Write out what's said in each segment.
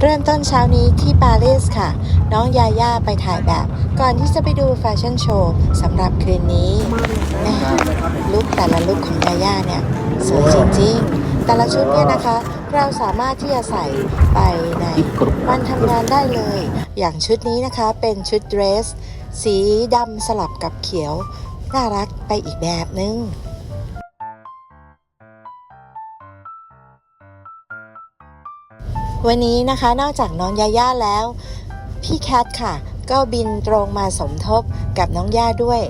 เริ่มต้นเช้านี้ที่ปารีสค่ะ น้องยาย่าไปถ่ายแบบ ก่อนที่จะไปดูแฟชั่นโชว์สำหรับคืนนี้แม่ลุคแต่ละลุคของยาย่าเนี่ยสวยจริงๆ แต่ละชุดเนี่ยนะคะ เราสามารถที่จะใส่ไปในวันทำงานได้เลย อย่างชุดนี้นะคะเป็นชุดเดรส สีดำสลับกับเขียว น่ารักไปอีกแบบนึง วันนี้นะคะนอกจากน้องยาย่าแล้ว พี่แคทค่ะ ก็บินตรงมาสมทบกับน้องย่าด้วย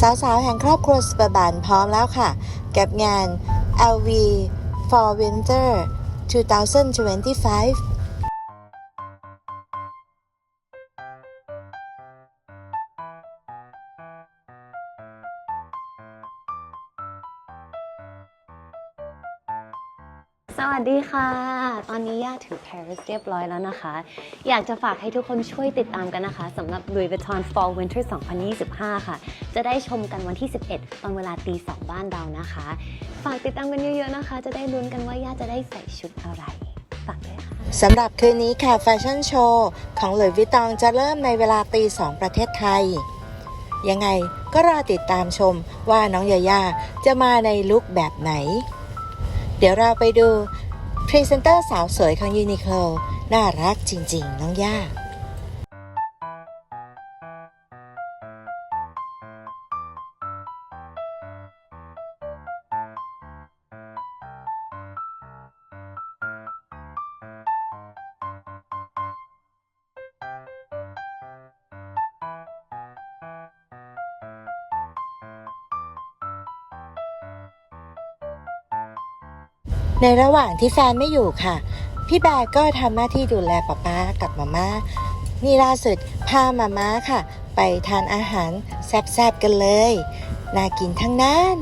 สาวๆ แห่งครอบครัวสปอร์บานพร้อมแล้วค่ะ กับงาน LV for Winter 2025 วัสดีค่ะ ตอนนี้ย่าถือ Paris เรียบร้อยแล้วนะคะ อยากจะฝากให้ทุกคนช่วยติดตามกันนะคะสำหรับ Louis Vuitton Fall Winter 2025 ค่ะ จะได้ชมกันวันที่ 11 ตอนเวลาตีสองบ้านเรานะคะ ฝากติดตามกันเยอะๆนะคะ จะได้ลุ้นกันว่าย่าจะได้ใส่ชุดอะไรฝากด้วยค่ะสำหรับคืนนี้ค่ะแฟชั่นโชว์ของหลุยส์วิตตองจะเริ่มในเวลาตีสองประเทศไทย ยังไงก็รอติดตามชมว่าน้องยาย่าจะมาในลุคแบบไหน เดี๋ยวเราไปดู พรีเซนเตอร์สาวสวยของยูนิโคลน่ารักจริง ๆ น้องย่า ในระหว่างที่แฟนไม่อยู่ค่ะ พี่แบร์ก็ทำหน้าที่ดูแลป๊าป๊ากับมาม่านี่ล่าสุดพามาม่าค่ะ ไปทานอาหารแซ่บๆกันเลย น่ากินทั้งนั้น